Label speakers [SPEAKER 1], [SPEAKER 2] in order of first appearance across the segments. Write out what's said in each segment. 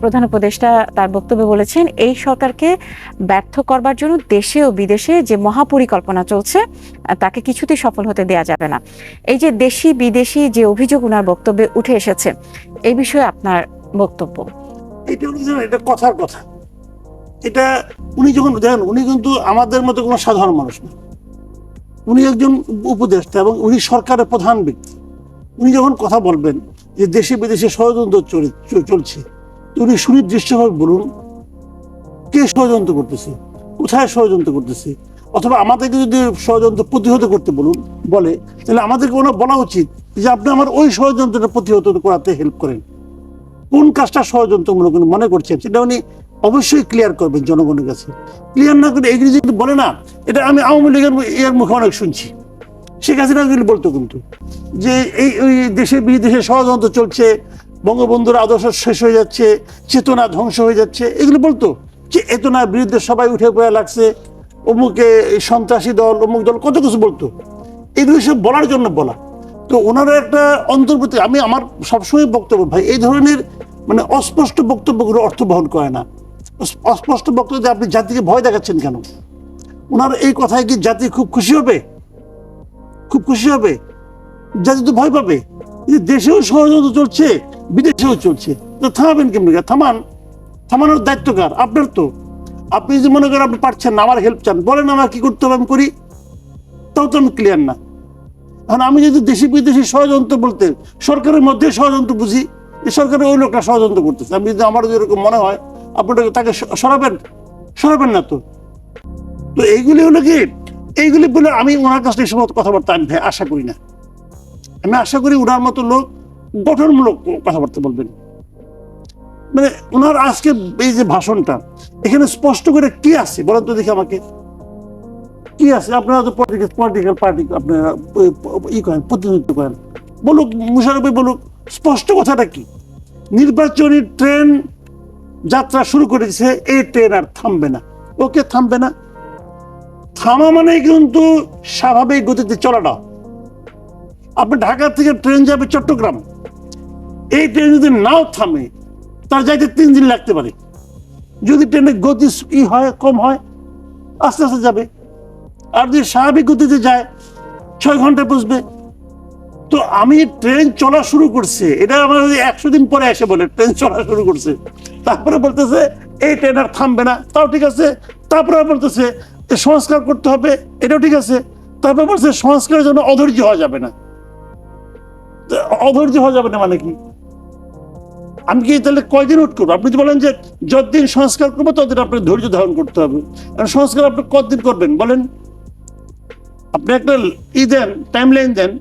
[SPEAKER 1] প্রধান উপদেষ্টা তার বক্তব্যে বলেছেন, এই সরকারকে ব্যর্থ করবার জন্য দেশে ও বিদেশে যে মহাপরিকল্পনা চলছে, তাকে কিছুতেই সফল হতে দেয়া যাবে না। এই যে দেশি বিদেশি যে অভিযোগ ওনার বক্তব্যে উঠে এসেছে এই বিষয়ে আপনার বক্তব্য?
[SPEAKER 2] এটা এটা কথার কথা। এটা উনি যখন দেখেন উনি কিন্তু আমাদের মতো কোনো সাধারণ মানুষ না। উনি একজন উপদেষ্টা এবং উনি সরকারের প্রধান ব্যক্তি। উনি যখন কথা বলবেন যে দেশে বিদেশে ষড়যন্ত্র চলে- চলছে তো উনি সুনির্দিষ্টভাবে বলুন, কে ষড়যন্ত্র করতেছে? কোথায় ষড়যন্ত্র করতেছে? অথবা আমাদেরকে যদি ষড়যন্ত্র প্রতিহত করতে বলুন, বলে, তাহলে আমাদেরকে ওনার বলা উচিত যে আপনি আমার ওই ষড়যন্ত্রটা প্রতিহত করাতে হেল্প করেন। কোন কাজটা ষড়যন্ত্রমূলক মনে করছেন, সেটা উনি অবশ্যই ক্লিয়ার করবেন জনগণের কাছে। ক্লিয়ার না করে এগুলি যদি বলে না, এটা আমি আওয়ামী লীগের এর মুখে অনেক শুনছি। শেখ হাসিনা এগুলি বলতো কিন্তু যে এই, ওই দেশে বিদেশে ষড়যন্ত্র চলছে বঙ্গবন্ধুর আদর্শ শেষ হয়ে যাচ্ছে, চেতনা ধ্বংস হয়ে যাচ্ছে। এগুলো বলতো যে চেতনার বিরুদ্ধে সবাই উঠে পড়ে লাগছে, অমুকে সন্ত্রাসী দল, অমুক দল, কত কিছু বলতো। এগুলো সব বলার জন্য বলা। তো ওনারা একটা অন্তর্বর্তী আমি আমার সবসময় বক্তব্য ভাই, এই ধরনের মানে অস্পষ্ট বক্তব্যগুলো অর্থ বহন করে না। অস্পষ্ট বক্তব্য আপনি জাতিকে ভয় দেখাচ্ছেন কেন? ওনার এই কথায় কি জাতি খুব খুশি হবে? খুব খুশি হবে? জাতি তো ভয় পাবে। দেশেও ষড়যন্ত্র চলছে, বিদেশেও চলছে। তো থামাবেন কেমনি থামান। থামানোর দায়িত্ব কার? আপনার তো। আপনি যে মনে করেন আপনি পারছেন না, আমার হেল্প চান, বলেন আমার কি করতে হবে আমি করি। তাও তো আমি ক্লিয়ার না। এখন আমি যদি দেশি বিদেশি ষড়যন্ত্র বলতে, সরকারের মধ্যে ষড়যন্ত্র বুঝি যে সরকারের ওই লোকটা ষড়যন্ত্র করতেছে। আমি যদি আমার যেরকম মনে হয় আপনারা তাকে সরাবেন। সরাবেন না তো। তো এইগুলি হলো কি? এইগুলি বলে আমি ওনার কাছে এই সময় কথাবার্তা আমি আশা করি না। আমি আশা করি ওনার মতো লোক গঠনমূলক কথাবার্তা বলবেন। মানে ওনার আজকে এই যে ভাষণটা, এখানে স্পষ্ট করে কি আছে? বলেন তো দেখি আমাকে। কি আছে? আপনারা তো পলিটিক্যাল পলিটিক্যাল পার্টি আপনারা ই- করেন, প্রতিনিধিত্ব করেন। বলুক, মুশারফি বলুক, স্পষ্ট কথাটা কি? নির্বাচনী ট্রেন যাত্রা শুরু করেছে, এই ট্রেন আর থামবে না। ওকে, থামবে না। থামা মানে কিন্তু স্বাভাবিক গতিতে চলাটা। আপনি ঢাকা থেকে ট্রেন যাবে চট্টগ্রাম। এই ট্রেন যদি নাও থামে, তার যাইতে তিন দিন লাগতে পারে। যদি ট্রেনের গতি ই হয়, কম হয়, আস্তে আস্তে যাবে। আর যদি স্বাভাবিক গতিতে যায়, ছয় ঘন্টায় পৌঁছবে তো আমি ট্রেন চলা শুরু করছে, এটা আমার একশো দিন পরে এসে বলে, ট্রেন চলা শুরু করছে, তারপরে বলতেছে, এই ট্রেন আর থামবে না। তাও ঠিক আছে। তারপরে বলতেছে সংস্কার করতে হবে। এটাও ঠিক আছে। তারপরে বলছে, সংস্কারের জন্য অধৈর্য হওয়া যাবে না। অধৈর্য হয়ে যাবে না মানে কি? আমি কি তাহলে কয়দিন উঠ করব? আপনি বলেন যে যতদিন সংস্কার করব, ততদিন আপনার ধৈর্য ধারণ করতে হবে। আর সংস্কার আপনি কতদিন করবেন? বলেন। আপনি একটা ই দেন টাইম লাইন দেন।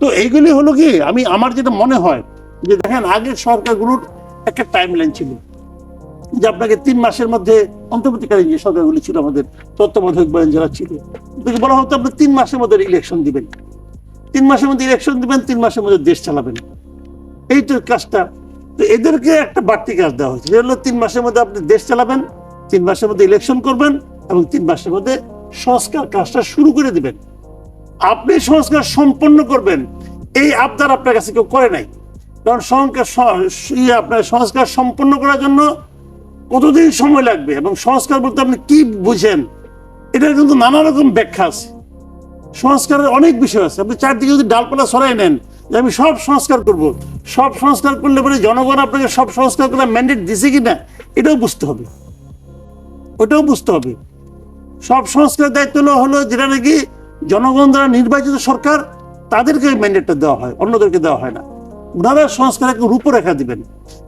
[SPEAKER 2] তো এইগুলি হলো কি? আমি, আমার যেটা মনে হয় যে দেখেন, আগের সরকারগুলোর একটা টাইম লাইন ছিল। যে আপনাকে তিন মাসের মধ্যে অন্তর্বর্তীকালীন যে সরকারগুলি ছিল আমাদের, তত্ত্বাবধায়ক বলেন যারা ছিল বলা হতো আপনি তিন মাসের মধ্যে ইলেকশন দিবেন। তিন মাসের মধ্যে ইলেকশন দিবেন, তিন মাসের মধ্যে দেশ চালাবেন। এই তো কাজটা, তো এদেরকে একটা বাড়তি কাজ দেওয়া হয়েছে। হলো তিন মাসের মধ্যে আপনি দেশ চালাবেন, তিন মাসের মধ্যে ইলেকশন করবেন এবং তিন মাসের মধ্যে সংস্কার কাজটা শুরু করে দিবেন। আপনি সংস্কার সম্পন্ন করবেন, এই আবদার আপনার কাছে কেউ করে নাই। কারণ সংস্কার ইয়ে আপনার সংস্কার সম্পন্ন করার জন্য কতদিন সময় লাগবে এবং সংস্কার বলতে আপনি কি বুঝেন? এটার কিন্তু নানা রকম ব্যাখ্যা আছে। সংস্কারের অনেক বিষয় আছে। আপনি চারদিকে যদি ডালপালা সরাই নেন, যে আমি সব সংস্কার করব, সব সংস্কার করলে পরে জনগণ আপনাকে সব সংস্কার করার ম্যান্ডেট দিছে কিনা, এটাও বুঝতে হবে। ওটাও বুঝতে হবে। সব সংস্কার দায়িত্ব হলো যেটা নাকি জনগণ দ্বারা নির্বাচিত সরকার, তাদেরকে ম্যান্ডেটটা দেওয়া হয়, অন্যদেরকে দেওয়া হয় না। ওনারা সংস্কার একটা রূপরেখা দিবেন।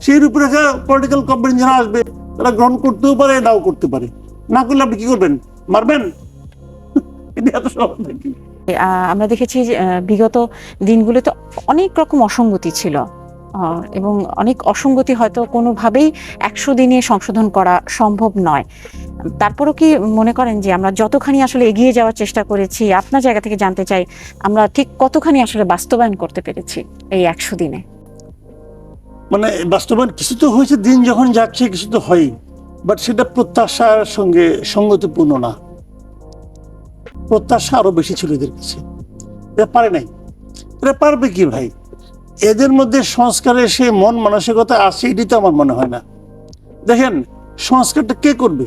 [SPEAKER 2] সেই রূপরেখা পলিটিক্যাল কোম্পানি যারা আসবে, তারা গ্রহণ করতেও পারে, নাও করতে পারে। না করলে আপনি কি করবেন? মারবেন? এটা এত সহজ নাকি?
[SPEAKER 1] আমরা দেখেছি বিগত দিনগুলোতে অনেক রকম অসঙ্গতি ছিল। এবং অনেক অসঙ্গতি হয়তো কোনোভাবেই একশো দিনে সংশোধন করা সম্ভব নয়। তারপরও কি মনে করেন যে আমরা যতখানি আসলে এগিয়ে যাওয়ার চেষ্টা করেছি আপনার জায়গা থেকে জানতে চাই আমরা ঠিক কতখানি আসলে বাস্তবায়ন করতে পেরেছি এই একশো দিনে?
[SPEAKER 2] মানে বাস্তবায়ন কিছু তো হয়েছে দিন যখন যাচ্ছে কিছু তো হয়ই। বাট সেটা প্রত্যাশার সঙ্গে সঙ্গতিপূর্ণ না। প্রত্যাশা আরও বেশি ছিল এদের কাছে। এরা পারে নাই। এরা পারবে কি ভাই? এদের মধ্যে সংস্কারের সেই মন মানসিকতা আছে এটি তো আমার মনে হয় না। দেখেন, সংস্কারটা কে করবে?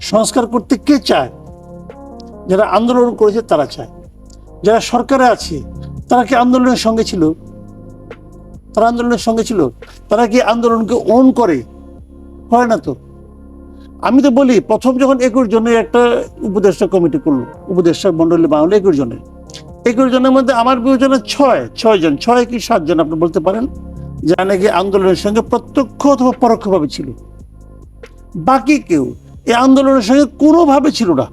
[SPEAKER 2] সংস্কার করতে কে চায়? যারা আন্দোলন করেছে, তারা চায়। যারা সরকারে আছে, তারা কি আন্দোলনের সঙ্গে ছিল? তারা আন্দোলনের সঙ্গে ছিল। তারা কি আন্দোলনকে ওন করে? হয় না তো? আমি তো বলি, প্রথম যখন একুশ জনের একটা উপদেষ্টা কমিটি করল, উপদেষ্টা মন্ডলী বাংলা একুশ জনের। একুশ জনের মধ্যে আমার বিবেচনা ছয় ছয় জন, ছয় কি সাতজন আপনি বলতে পারেন, যারা নাকি আন্দোলনের সঙ্গে প্রত্যক্ষ অথবা পরোক্ষভাবে ছিল। বাকি কেউ, এই আন্দোলনের সঙ্গে কোনোভাবে ছিল না।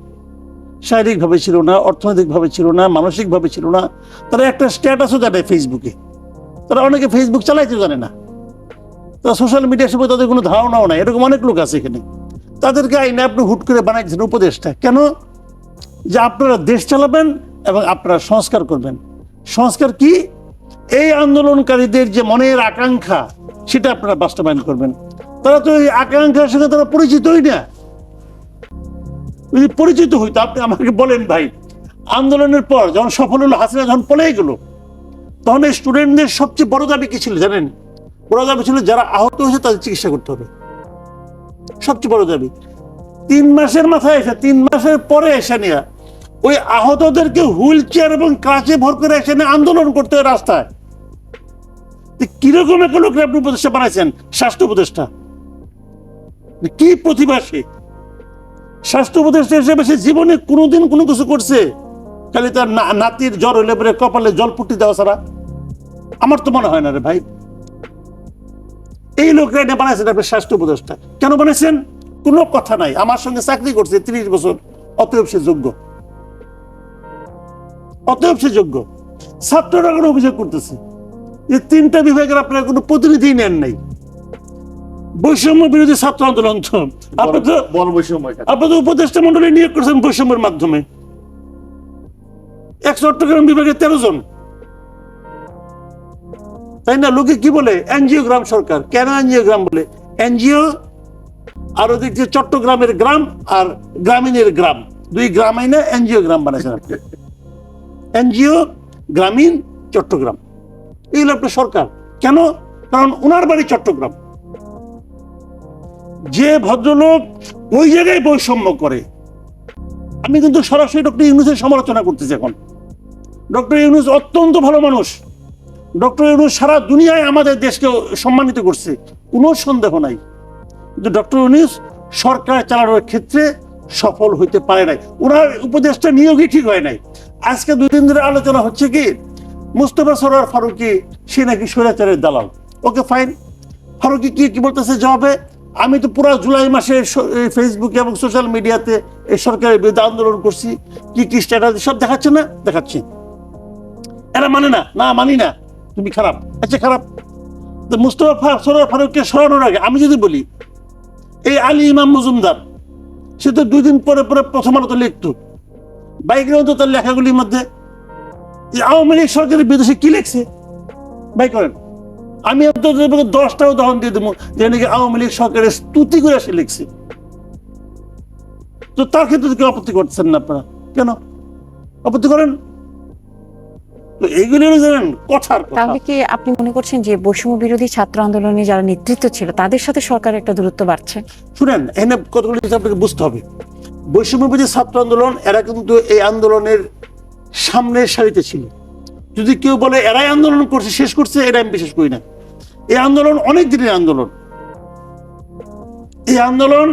[SPEAKER 2] শারীরিকভাবে ছিল না, অর্থনৈতিকভাবে ছিল না, মানসিকভাবে ছিল না। তারা একটা স্ট্যাটাসও জানে ফেসবুকে। তারা অনেকে ফেসবুক চালাইতে জানে না। তারা সোশ্যাল মিডিয়ার সম্পর্কে তাদের কোনো ধারণাও নাই। এরকম অনেক লোক আছে এখানে। তাদেরকে আইনে আপনি হুট করে বানাইছেন উপদেশটা। কেন? যে আপনারা দেশ চালাবেন এবং আপনারা সংস্কার করবেন। সংস্কার কি? এই আন্দোলনকারীদের যে মনের আকাঙ্ক্ষা, সেটা আপনারা বাস্তবায়ন করবেন। তারা তো এই আকাঙ্ক্ষার সঙ্গে তারা পরিচিতই না। যদি পরিচিত হইতো, আপনি আমাকে বলেন ভাই, আন্দোলনের পর যখন সফল হলো, হাসিনা যখন পলেই গেল, তখন এই স্টুডেন্টদের সবচেয়ে বড় দাবি কি ছিল জানেন? বড় দাবি ছিল যারা আহত হয়েছে তাদের চিকিৎসা করতে হবে। সবচেয়ে বড় দাবি। তিন মাসের মাথায় এসে, তিন মাসের পরে এসে নিয়ে, ওই আহতদেরকে হুইল চেয়ার এবং কাছে ভর করে এসে আন্দোলন করতে হয় রাস্তায়। কীরকম একটা লোকের আপনি উপদেষ্টা বানাইছেন? স্বাস্থ্য উপদেষ্টা। কি প্রতিভা স্বাস্থ্য উপদেষ্টা হিসেবে সে জীবনে কোনোদিন কোনো কিছু করছে? খালি তার নাতির জ্বর হলে পরে কপালে জল ফুটি দেওয়া ছাড়া। আমার তো মনে হয় না রে ভাই। এই লোকরা এটা বানাইছেন আপনি স্বাস্থ্য উপদেষ্টা। কেন বানাইছেন? কোনো কথা নাই। আমার সঙ্গে চাকরি করছে ত্রিশ বছর। অতএব সে যোগ্য। অতএব সে যোগ্য। ছাত্ররা কোনো অভিযোগ করতেছে। যে তিনটা বিভাগের আপনারা কোনো প্রতিনিধি নেন নাই। বৈষম্য বিরোধী ছাত্র আন্দোলন তো। আপনি তো আপনি তো উপদেষ্টা মন্ডলী নিয়োগ করেছেন বৈষম্যের মাধ্যমে। এক চট্টগ্রাম বিভাগে তেরো জন। তাই না? লোকে কি বলে? এনজিও গ্রাম সরকার। কেন এনজিও গ্রাম বলে? এনজিও আর ওদিক চট্টগ্রামের গ্রাম আর গ্রামীণের গ্রাম। দুই গ্রাম আইনে এনজিও গ্রাম বানাইছেন আপনি। এনজিও, গ্রামীণ, চট্টগ্রাম। এগুলো আপনার সরকার। কেন? কারণ ওনার বাড়ি চট্টগ্রাম। যে ভদ্রলোক ওই জায়গায় বৈষম্য করে। আমি কিন্তু সরাসরি ডক্টর ইউনুসের সমালোচনা করতেছি এখন। ডক্টর ইউনুস অত্যন্ত ভালো মানুষ। ডক্টর ইউনুস সারা দুনিয়ায় আমাদের দেশকে সম্মানিত করছে। কোনো সন্দেহ নাই কিন্তু ডক্টর ইউনুস সরকার চালানোর ক্ষেত্রে সফল হইতে পারে নাই। ওনার উপদেশটা নিয়োগই ঠিক হয় নাই। আজকে দুই দিন ধরে আলোচনা হচ্ছে কি, মুস্তফা সরোয়ার ফারুকি, সে নাকি স্বৈরাচারের দালাল। Okay fine. ফারুকি কি কি বলতেছে জবাবে? আমি তো পুরো জুলাই মাসে ফেসবুকে এবং সোশ্যাল মিডিয়াতে এই সরকারের বিরুদ্ধে আন্দোলন করছি। কি কি স্ট্যাটাস সব দেখাচ্ছে না? দেখাচ্ছি। এরা মানে না? না, মানি না। তুমি খারাপ আচ্ছা খারাপ। মুস্তফা সরোয়ার ফারুককে সরানোর আগে আমি যদি বলি, এই আলী ইমাম মজুমদার, সে তো দুই দিন পরে পরে প্রথম আলোতে লিখতো। বাইকের তো তার লেখাগুলির মধ্যে আওয়ামী লীগ সরকারের বিদেশে কি লিখছে? বাই করেন। আমি দশটা উদাহরণ দিয়ে দেবো যে নাকি আওয়ামী লীগ সরকারের স্তুতি করে সে লিখছে। তো তার ক্ষেত্রে কেউ আপত্তি করছেন না আপনারা। কেন? আপত্তি করেন? তো এইগুলি হলো জানেন কথার কথা।
[SPEAKER 1] তাহলে কি আপনি মনে করছেন যে বৈষম্য বিরোধী ছাত্র আন্দোলনে যারা নেতৃত্ব ছিল তাদের সাথে সরকারের একটা দূরত্ব বাড়ছে?
[SPEAKER 2] শুনেন এখানে কতগুলো জিনিস আপনাকে বুঝতে হবে। ছাত্র আন্দোলন এরা কিন্তু এই আন্দোলনের সামনের সারিতে ছিল। যদি কেউ বলে এরাই আন্দোলন করছে শেষ করছে এটা আমি বিশ্বাস করি না। এই আন্দোলন অনেক দিনের আন্দোলন। এই আন্দোলন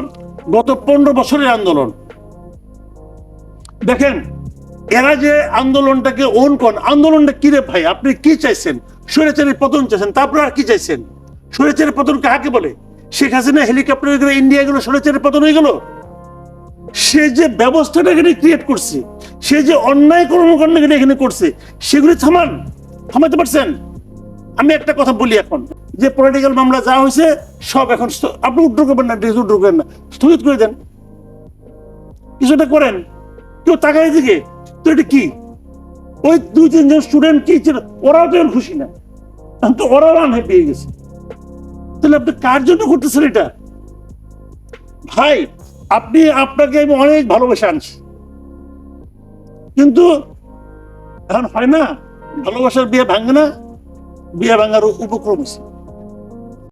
[SPEAKER 2] গত পনেরো বছরের আন্দোলন। দেখেন এরা যে আন্দোলনটাকে ওন করেন আন্দোলনটা কি রে ভাই? আপনি কি চাইছেন? স্বৈরাচারের পতন চাইছেন, তারপর আর কি চাইছেন? স্বৈরাচারের পতন কাকে বলে? শেখ হাসিনা হেলিকপ্টারে করে ইন্ডিয়া গেলো, স্বৈরাচারের পতন হয়ে গেল? সে যে ব্যবস্থাটা এখানে ক্রিয়েট করছে, সে যে অন্যায় কর্মকাণ্ড এখানে এখানে করছে, সেগুলি থামান। থামাতে পারছেন? আমি একটা কথা বলি এখন, যে পলিটিক্যাল মামলা যা হয়েছে, সব এখন আপনি উদ্র করবেন না উদ্র করবেন না। স্থগিত করে দেন। কিছুটা করেন। কেউ তাকায় দিকে কি? ওই দুই তিনজন স্টুডেন্ট কি ছিল ওরাও তো খুশি না। তো ওরাও পেয়ে গেছে। তাহলে আপনি কার জন্য করতেছেন এটা? ভাই, আপনি, আপনাকে আমি অনেক ভালোবেসে আনছি। কিন্তু এখন হয় না, ভালোবাসার বিয়ে ভাঙে না, বিয়ে ভাঙার উপক্রম হয়েছে